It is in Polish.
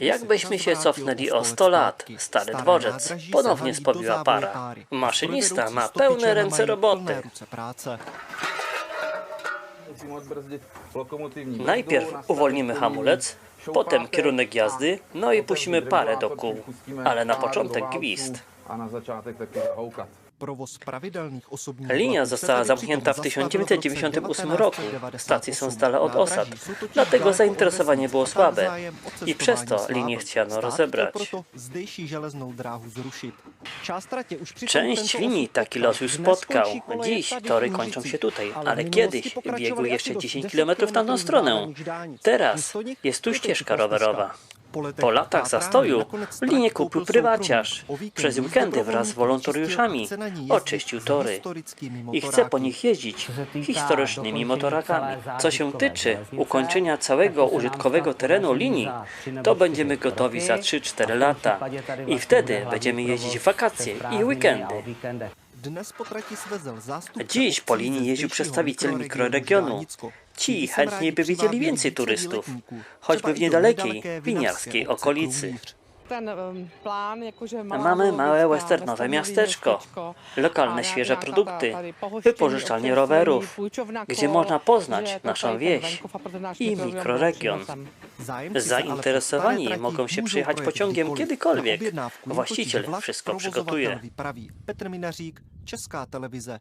Jakbyśmy się cofnęli o 100 lat, stary dworzec ponownie spobiła para. Maszynista ma pełne ręce roboty. Najpierw uwolnimy hamulec, potem kierunek jazdy, no i puścimy parę do kół. Ale na początek gwizd. A na začátek taky zahoukat. Provoz pravidelných osobních Linia została zamknięta w přitom zastavil v roce 1998 roku. 1998. Stacje są z dala od osad, dlatego zainteresowanie było słabe i przez to linię chciano rozebrać. Część linii taki los już spotkał. Dziś tory kończą się tutaj, Ale kiedyś biegły jeszcze do 10 10 km w tamtą kilometrów stronę. Teraz jest tu ścieżka rowerowa. Po latach zastoju linię kupił prywaciarz. Przez weekendy wraz z wolontariuszami oczyścił tory i chce po nich jeździć historycznymi motorakami. Co się tyczy ukończenia całego użytkowego terenu linii, to będziemy gotowi za 3-4 lata i wtedy będziemy jeździć w wakacje i weekendy. Dziś po linii jeździł przedstawiciel mikroregionu. Ci chętniej by widzieli więcej turystów, choćby w niedalekiej winiarskiej okolicy. Mamy małe westernowe miasteczko, lokalne świeże produkty, wypożyczalnie rowerów, gdzie można poznać naszą wieś i mikroregion Zainteresowani mogą się przyjechać pociągiem kiedykolwiek. Właściciel wszystko przygotuje. Petr Minařík, Česká televize,